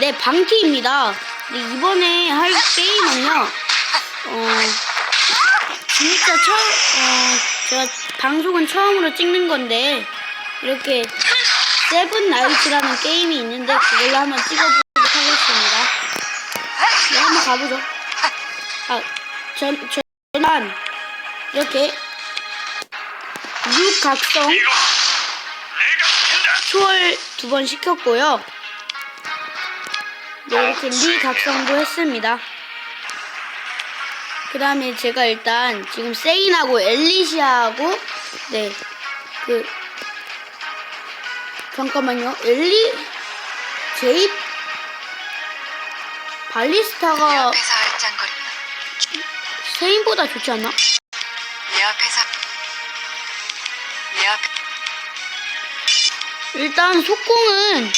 네, 방티입니다. 네, 이번에 할 게임은요, 어, 진짜 처음, 어, 제가 방송은 처음으로 찍는 건데, 이렇게, 세븐 나이츠라는 게임이 있는데, 그걸로 한번 찍어보도록 하겠습니다. 네, 한번 가보죠. 아, 전, 전만, 이렇게, 육각성. 초월 두 번 시켰고요. 네, 이렇게 미각성도 했습니다. 그 다음에 제가 일단 지금 세인하고 엘리시아하고 네, 그 잠깐만요. 엘리 내 발리스타가 세인보다 좋지 않나? 내 앞에서 내 앞. 일단 속공은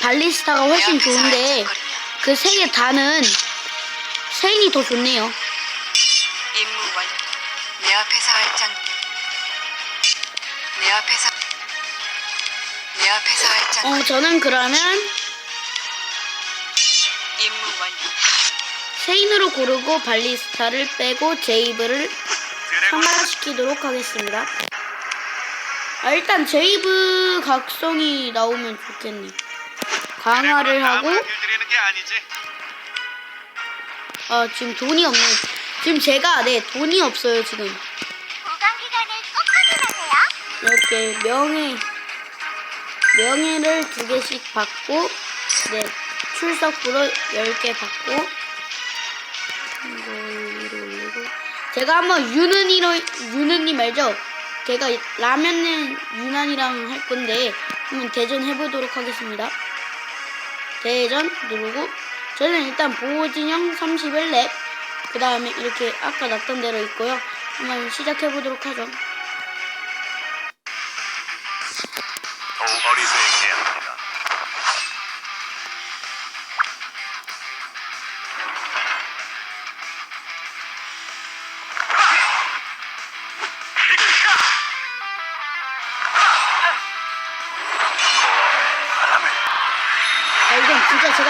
발리스타가 내 훨씬 좋은데 그 세 개 다는 세인이 더 좋네요. 임무 완료. 내 앞에서 알짱. 내 앞에서 내 앞에서 알짱. 어, 저는 그러면 임무 완료. 세인으로 고르고 발리스타를 빼고 제이브를 상마시키도록 하겠습니다. 아, 일단 제이브 각성이 나오면 좋겠네. 강화를 하고 게 아니지. 아 지금 돈이 없네. 지금 제가 네 돈이 없어요 지금. 보관 기간을 꼭 확인하세요. 이렇게 명예 명예를 두 개씩 받고 네 출석부로 10개 받고 이거 위로 올리고 제가 한번 유는이로 유는님 알죠? 제가 라면은 유난이랑 할 건데 한번 대전 해 보도록 하겠습니다. 대전 누르고 저는 일단 보호진영 31렙 그 다음에 이렇게 아까 났던 대로 있고요. 한번 시작해 보도록 하죠.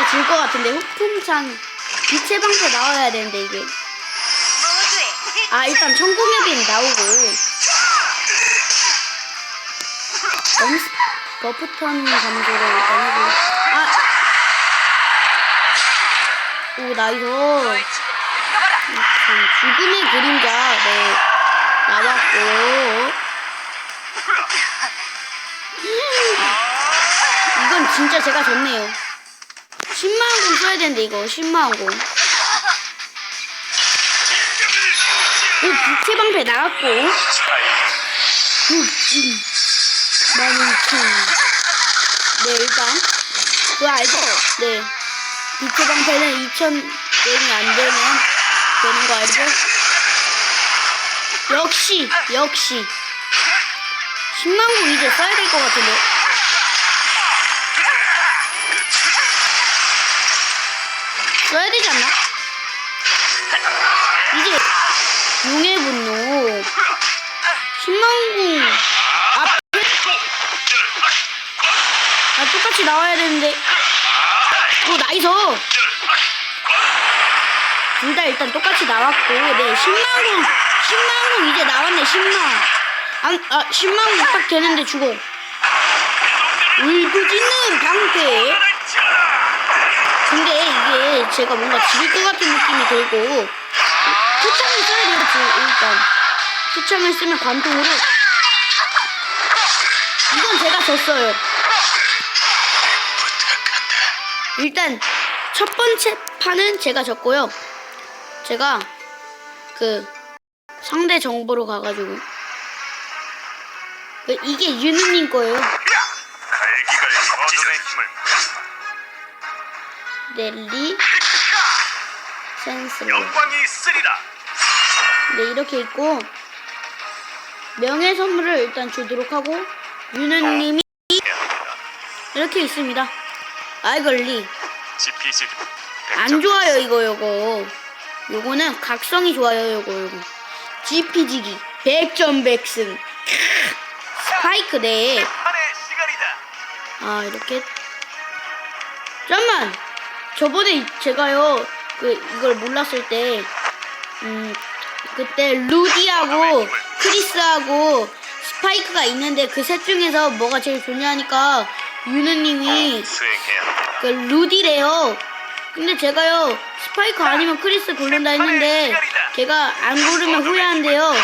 이건 진짜 제가 질것 같은데 후풍찬 빛의 방패 나와야 되는데 이게. 아 일단 천공협이 나오고. 넘스 버프턴 감소를 일단 해고. 아오 나이스. 참, 죽음의 그림자. 네. 나왔고. 이건 진짜 제가 졌네요 10만 원 써야 되는데 이거 10만원 공 오, 빛의 방패 나왔고. 나는. 네, 일단. 그거 알죠? 네. 빛의 방패는 2,000원이 안 되면 되는 거 알죠? 역시, 역시. 10만 원 이제 써야 될 것 같은데. 써야 되지 않나? 이제 용의 분노. 10만공 앞에 아 똑같이 나와야 되는데. 오 나이스. 둘 다 일단 똑같이 나왔고 네 10만공 10만공 이제 나왔네 10만 안, 아 10만공 딱 되는데 죽어. 울부짖는 방패. 근데 이게 제가 뭔가 지릴 것 같은 느낌이 들고 투창을 써야 지금 일단. 투창을 쓰면 관통으로. 이건 제가 졌어요. 일단 첫 번째 판은 제가 졌고요. 제가 그 상대 정보로 가가지고. 그 이게 유느님 거예요 넬리 센슬로 영광이 있으리라. 네 이렇게 있고 명예 선물을 일단 주도록 하고 유느님이 이렇게 있습니다. 아이걸리. 안 좋아요 이거 요거. 요거는 각성이 좋아요 요거 요거. GP지기. 100점 백승. 스파이크 네. 판의 시간이다. 아 이렇게. 잠만 저번에 제가요 그 이걸 몰랐을 때 음 그때 루디하고 크리스하고 스파이크가 있는데 그 셋 중에서 뭐가 제일 좋냐니까 유느님이. 그 루디래요. 근데 제가요 스파이크 아니면 크리스 고른다 했는데 걔가 안 고르면 후회한대요.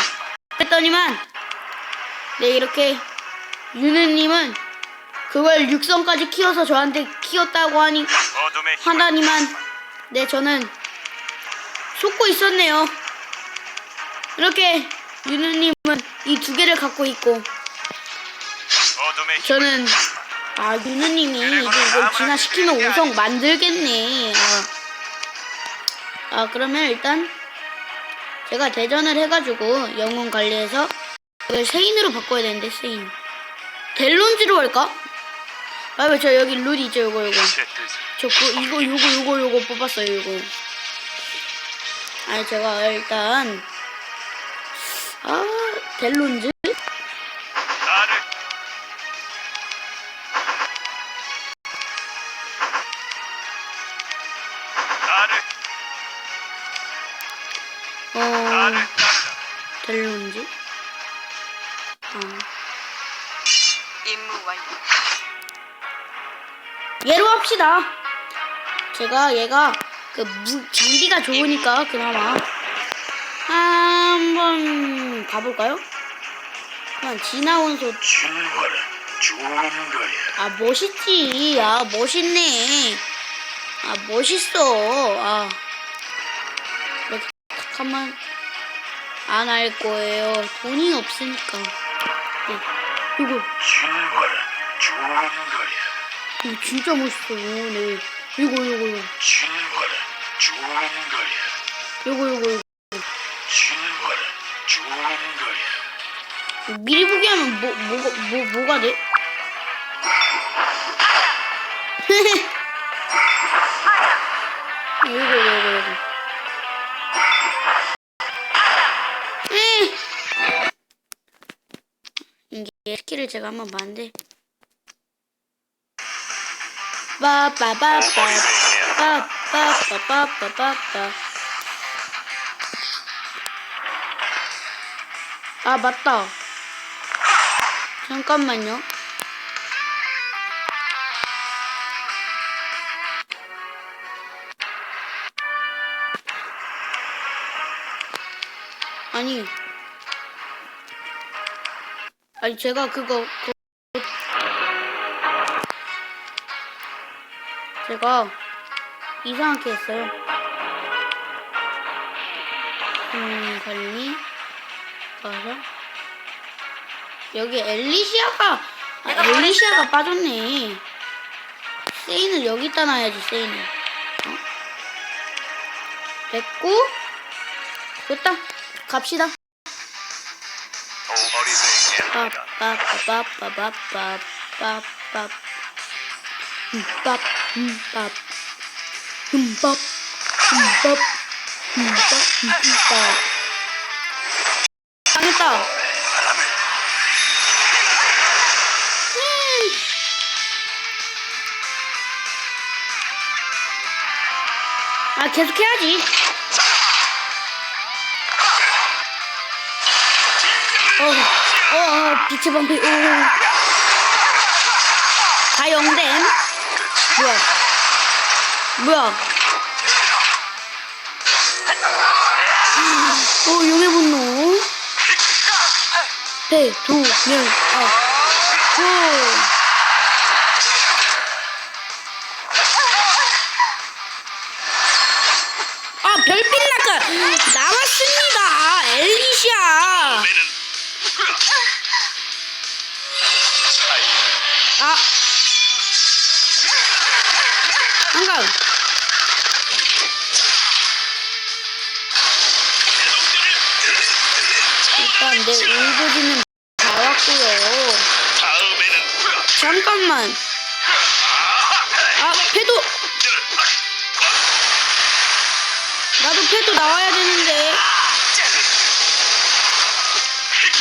그랬더니만 네 이렇게 유느님은 그걸 육성까지 키워서 저한테 키웠다고 하니 하다니만 네 저는 속고 있었네요. 이렇게 유느님은 이 두 개를 갖고 있고 저는 아 유느님이 이제 이걸 진화시키면 우성 만들겠네. 아, 아 그러면 일단 제가 대전을 해가지고 영웅 관리해서 이걸 세인으로 바꿔야 되는데 세인. 델론즈로 할까? 아저 여기 룰 있죠 요거 요거. 제 뜻을 저 그, 이거 요거 요거 요거 뽑았어요 요거. 아니 제가 일단 아 델론즈 합시다. 제가 얘가 그 무, 장비가 좋으니까 그나마 한번 가볼까요? 그냥 지나온소 좋은 거야. 아 멋있지 아 멋있네 아 멋있어 아 이렇게 탁 하면 안할 거예요 돈이 없으니까 네. 이거 출발은 좋은 거야. 이거 진짜 멋있어 네 이거 이거 이거 출발은 좋은 거야. 이거 이거 이거 출발은 좋은 거야. 미리 보기 하면 뭐 뭐가 뭐 뭐가 돼? 이거 이거 이거! 이게 스킬을 제가 한번 봤는데 빠빠빠빠 빠빠빠빠빠빠빠 아 맞다. 잠깐만요. 아니. 아니 제가 그거 그 제가 이상하게 했어요 음 관리 가서 여기 엘리시아가 아, 엘리시아가 빠졌네. 세인을 여기다 놔야지 세인을. 어? 됐고 됐다. 갑시다. 어리석게 합니다. 빠빠빠빠빠빠빠빠 흠밥 흠밥 흠밥 흠밥 흠밥 흠밥 당했다. 아 계속 해야지. 어, 어, 어 빛의 방패. 오. 다 영댐. 뭐야? 뭐야? 어, 용의 분노. 배, 도, 명, 아, 후. 아, 별빛 낙하 나왔습니다. 엘리샤. 아. 한강. 일단 내 울고지는 다 왔고요. 다음에는 잠깐만. 아, 패도. 나도 패도 나와야 되는데.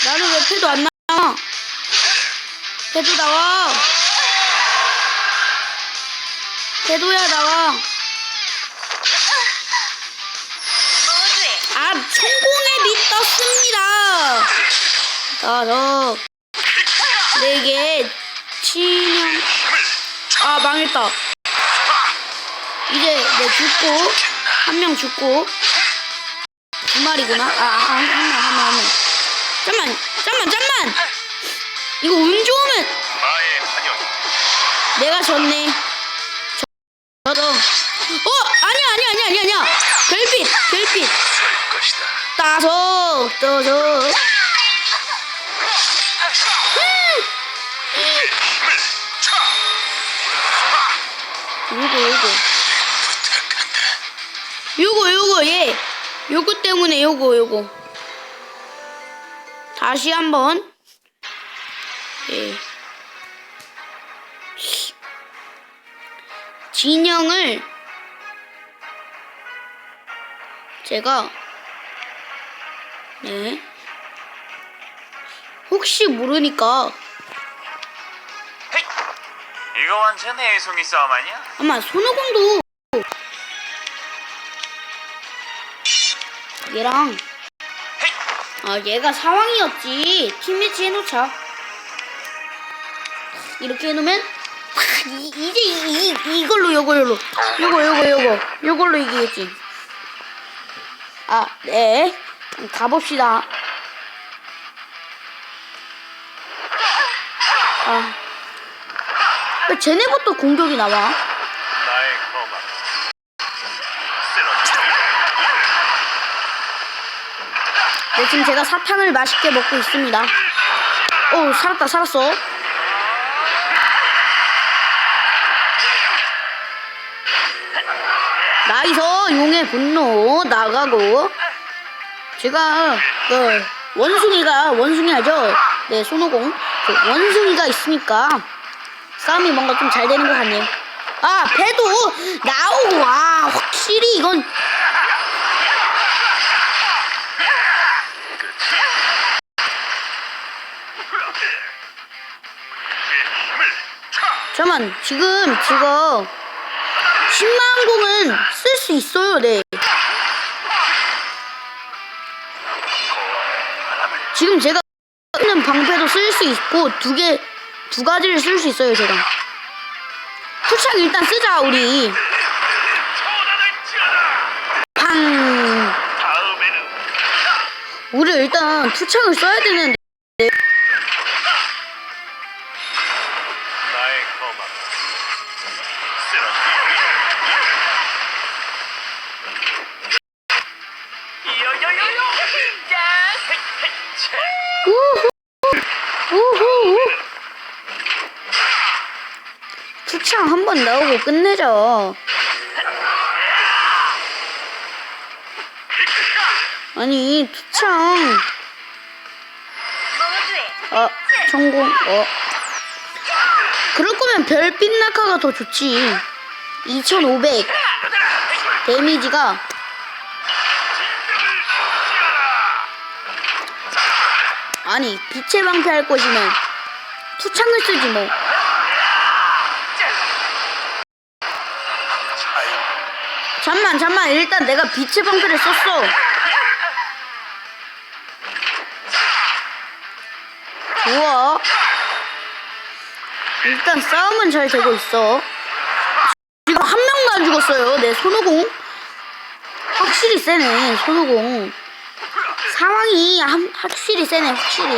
나는 왜 패도 안 나와? 패도 나와. 태도야 나와. 아 성공의 빛 떴습니다. 다섯 네개 치명. 아 망했다. 이제 내 죽고 한 명 죽고 두 마리구나. 아한명한 명한명한 명. 잠만 잠만 잠만. 이거 운 좋으면 내가 졌네. 저, 저도. 어 아니야 아니야 아니야 아니야 아니야. 별빛 별빛. 따서 떠서. 차. 요거 요거. 요거 요거 얘 요거 때문에 요거 요거 다시 한번 예 진영을 제가 네 혹시 모르니까 헤이. 이거 완전 애송이 싸움 아니야? 아마 손오공도 얘랑 헤이. 아 얘가 사왕이었지 팀매치 해놓자 이렇게 해놓으면 이, 이제 이, 이, 이걸로 요걸로 요거 요거 요거 요걸로 이기겠지 아네 가봅시다 아 왜 쟤네부터 공격이 나와. 네, 지금 제가 사탕을 맛있게 먹고 있습니다. 오, 살았다, 살았어. 용의 분노 나가고 제가 그 원숭이가 원숭이하죠. 네, 손오공 그 원숭이가 있으니까 싸움이 뭔가 좀 잘 되는 것 같네요. 아, 배도 나오고 와 확실히 이건. 잠깐만 지금 지금 10만 공은 쓸 수 있어요 네. 지금 제가 쓰는 방패도 쓸 수 있고 두 개 두 가지를 쓸 수 있어요 제가. 투창 일단 쓰자 우리. 팡 우리 일단 투창을 써야 되는데 투창 한 번 나오고 끝내자 아니 투창 아, 성공. 어. 그럴 거면 별빛 낙하가 더 좋지. 2500. 데미지가. 아니, 빛의 방패 할 것이면 투창을 쓰지 뭐. 잠만, 잠만. 일단 내가 빛의 방패를 썼어. 좋아. 일단 싸움은 잘 되고 있어. 지금 한 명도 안 죽었어요. 내 손오공. 확실히 세네, 손오공. 상황이 한- 확실히 세네, 확실히.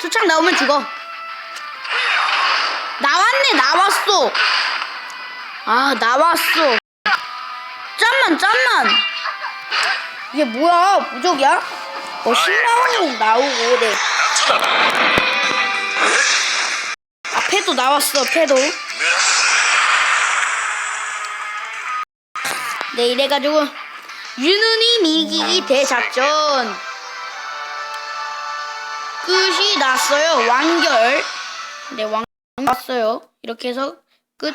투창 나오면 죽어. 나왔네, 나왔어. 아, 나왔어. 짠만, 짠만. 이게 뭐야, 부적이야? 어, 10만원 나오고, 네. 아, 패도 나왔어, 패도. 네, 이래가지고, 유누님 이기기 대작전. 끝이 났어요, 완결. 네, 완, 났어요. 이렇게 해서 끝.